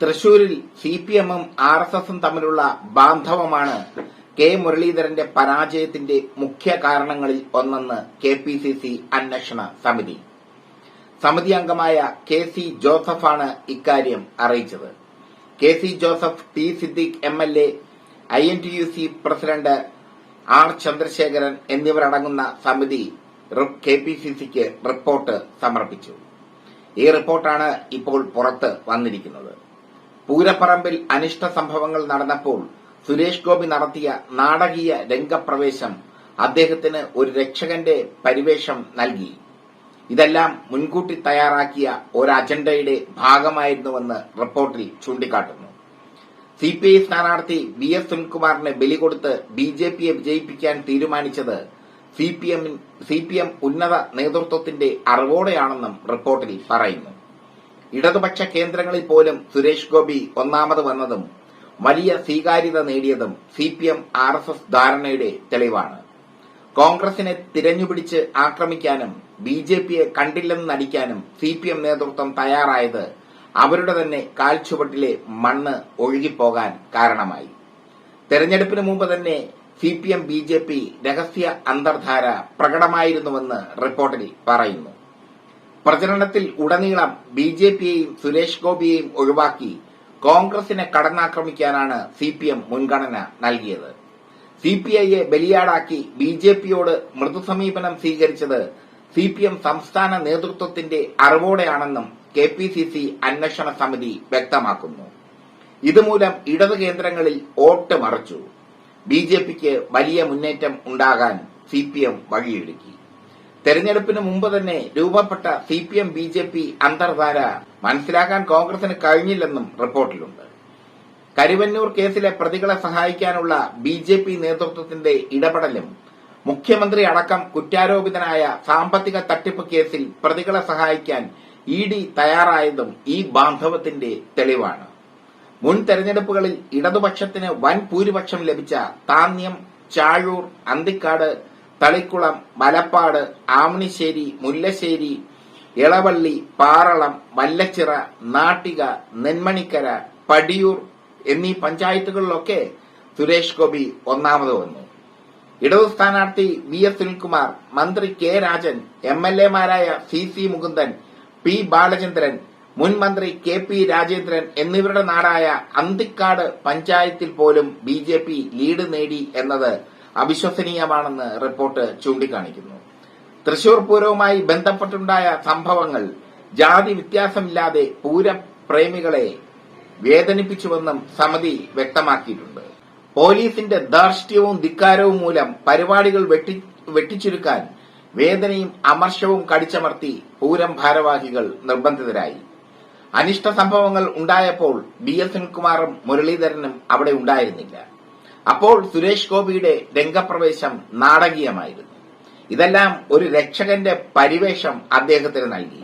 തൃശൂരിൽ C P എമ്മും R S എസും തമ്മിലുള്ള ബാന്ധവമാണ് കെ മുരളീധരന്റെ പരാജയത്തിന്റെ മുഖ്യ കാരണങ്ങളിൽ ഒന്നെന്ന് കെ പി സി സി അന്വേഷണ സമിതി. സമിതി അംഗമായ കെ സി ജോസഫാണ് ഇക്കാര്യം അറിയിച്ചത്. K C Joseph T Siddique M L A I N T U C president R Chandrasekharan എന്നിവരടങ്ങുന്ന സമിതി കെ പി സി സിക്ക് റിപ്പോർട്ട് സമർപ്പിച്ചു. ഈ റിപ്പോർട്ടാണ് ഇപ്പോൾ പുറത്ത് വന്നിരിക്കുന്നത്. പൂരപ്പറമ്പിൽ അനിഷ്ട സംഭവങ്ങൾ നടന്നപ്പോൾ സുരേഷ് ഗോപി നടത്തിയ നാടകീയ രംഗപ്രവേശം അദ്ദേഹത്തിന് ഒരു രക്ഷകന്റെ പരിവേഷം നൽകി. ഇതെല്ലാം മുൻകൂട്ടി തയ്യാറാക്കിയ ഒരു അജണ്ടയുടെ ഭാഗമായിരുന്നുവെന്ന് റിപ്പോർട്ടിൽ ചൂണ്ടിക്കാട്ടുന്നു. സി പി ഐ സ്ഥാനാർത്ഥി വി എസ് സുനിൽകുമാറിന് ബലി കൊടുത്ത് ബി ജെ പിയെ വിജയിപ്പിക്കാൻ തീരുമാനിച്ചത് സി പി എം ഉന്നത നേതൃത്വത്തിന്റെ അറിവോടെയാണെന്നും റിപ്പോർട്ടിൽ പറയുന്നു. ഇടതുപക്ഷ കേന്ദ്രങ്ങളിൽ പോലും സുരേഷ് ഗോപി ഒന്നാമത് വന്നതും വലിയ സ്വീകാര്യത നേടിയതും C P M R S S ധാരണയുടെ തെളിവാണ്. കോൺഗ്രസിനെ തിരഞ്ഞുപിടിച്ച് ആക്രമിക്കാനും ബി ജെ പിയെ കണ്ടില്ലെന്ന് നടിക്കാനും സി പി എം നേതൃത്വം തയ്യാറായത് അവരുടെ തന്നെ കാൽച്ചുവട്ടിലെ മണ്ണ് ഒഴുകിപ്പോകാൻ കാരണമായി. തെരഞ്ഞെടുപ്പിന് മുമ്പ് തന്നെ C P M B J P രഹസ്യ അന്തർധാര പ്രകടമായിരുന്നുവെന്ന് റിപ്പോർട്ടിൽ പറയുന്നു. പ്രചരണത്തിൽ ഉടനീളം ബി ജെ പിയെയും സുരേഷ് ഗോപിയെയും ഒഴിവാക്കി കോൺഗ്രസിനെ കടന്നാക്രമിക്കാനാണ് സി പി എം മുൻഗണന നൽകിയത്. സി പി ഐയെ ബലിയാടാക്കി ബി ജെ പിയോട് മൃദുസമീപനം സ്വീകരിച്ചത് സി പി എം സംസ്ഥാന നേതൃത്വത്തിന്റെ അറിവോടെയാണെന്നും കെ പി സി സി അന്വേഷണ സമിതി വ്യക്തമാക്കുന്നു. ഇതുമൂലം ഇടത് കേന്ദ്രങ്ങളിൽ വോട്ട് മറച്ചു. ബി ജെ പിക്ക് വലിയ മുന്നേറ്റം ഉണ്ടാകാൻ സി പി എം വഴിയൊരുക്കി. തെരഞ്ഞെടുപ്പിന് മുമ്പ് തന്നെ രൂപപ്പെട്ട C P M B J P അന്തർധാര മനസ്സിലാക്കാൻ കോൺഗ്രസിന് കഴിഞ്ഞില്ലെന്നും റിപ്പോർട്ടിലുണ്ട്. കരുവന്നൂർ കേസിലെ പ്രതികളെ സഹായിക്കാനുള്ള ബി ജെ പി നേതൃത്വത്തിന്റെ ഇടപെടലും മുഖ്യമന്ത്രി അടക്കം കുറ്റാരോപിതനായ സാമ്പത്തിക തട്ടിപ്പ് കേസിൽ പ്രതികളെ സഹായിക്കാൻ ഇ ഡി തയ്യാറായതും ഈ ബാന്ധവത്തിന്റെ തെളിവാണ്. മുൻ തെരഞ്ഞെടുപ്പുകളിൽ ഇടതുപക്ഷത്തിന് വൻ ഭൂരിപക്ഷം ലഭിച്ച താന്യം ചാഴൂർ അന്തിക്കാട് തളിക്കുളം മലപ്പാട് ആമണിശ്ശേരി മുല്ലശ്ശേരി ഇളവള്ളി പാറളം വല്ലച്ചിറ നാട്ടിക നെന്മണിക്കര പടിയൂർ എന്നീ പഞ്ചായത്തുകളിലൊക്കെ സുരേഷ് ഗോപി ഒന്നാമത് വന്നു. ഇടതു സ്ഥാനാർത്ഥി വി എസ് സുനിൽകുമാർ മന്ത്രി K Rajan M L എമാരായ C C Mukundan P Balachandran മുൻ മന്ത്രി കെ പി രാജേന്ദ്രൻ എന്നിവരുടെ നാടായ അന്തിക്കാട് പഞ്ചായത്തിൽ പോലും ബി ലീഡ് നേടി എന്നത് അവിശ്വസനീയമാണെന്ന് റിപ്പോർട്ട് ചൂണ്ടിക്കാണിക്കുന്നു. തൃശൂർ പൂരവുമായി ബന്ധപ്പെട്ടുണ്ടായ സംഭവങ്ങൾ ജാതി വ്യത്യാസമില്ലാതെ പൂരപ്രേമികളെ വേദനിപ്പിച്ചുവെന്നും സമിതി വ്യക്തമാക്കിയിട്ടുണ്ട്. പോലീസിന്റെ ധാർഷ്ട്യവും ധിക്കാരവും മൂലം പരിപാടികൾ വെട്ടി വെട്ടിച്ചുരുക്കാൻ വേദനയും അമർഷവും കടിച്ചമർത്തി പൂരം ഭാരവാഹികൾ നിർബന്ധിതരായി. അനിഷ്ട സംഭവങ്ങൾ ഉണ്ടായപ്പോൾ ബി എസ് സുനിൽകുമാറും മുരളീധരനും അവിടെ ഉണ്ടായിരുന്നില്ല. അപ്പോൾ സുരേഷ് ഗോപിയുടെ രംഗപ്രവേശം നാടകീയമായിരുന്നു. ഇതെല്ലാം ഒരു രക്ഷകന്റെ പരിവേഷം അദ്ദേഹത്തിന് നൽകി.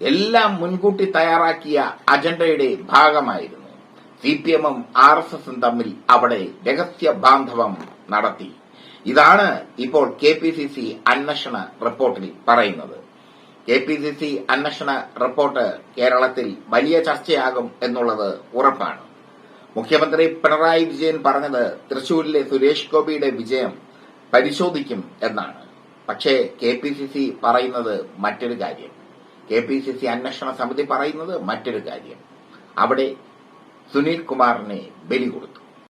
എല്ലാം മുൻകൂട്ടി തയ്യാറാക്കിയ അജണ്ടയുടെ ഭാഗമായിരുന്നു. സി പി എമ്മും ആർ എസ് എസും തമ്മിൽ അവിടെ രഹസ്യ ബാന്ധവം നടത്തി. ഇതാണ് ഇപ്പോൾ കെ പി സി സി അന്വേഷണ റിപ്പോർട്ടിൽ പറയുന്നത്. കെ പി സി സി അന്വേഷണ റിപ്പോർട്ട് കേരളത്തിൽ വലിയ ചർച്ചയാകും എന്നുള്ളത് ഉറപ്പാണ്. മുഖ്യമന്ത്രി പിണറായി വിജയൻ പറഞ്ഞത് തൃശൂരിലെ സുരേഷ് ഗോപിയുടെ വിജയം പരിശോധിക്കും എന്നാണ്. പക്ഷേ കെ പി സി സി പറയുന്നത് മറ്റൊരു കാര്യം. കെ പി സി സി അന്വേഷണ സമിതി പറയുന്നത് മറ്റൊരു കാര്യം. അവിടെ സുനിൽ കുമാറിനെ ബലി കൊടുത്തു.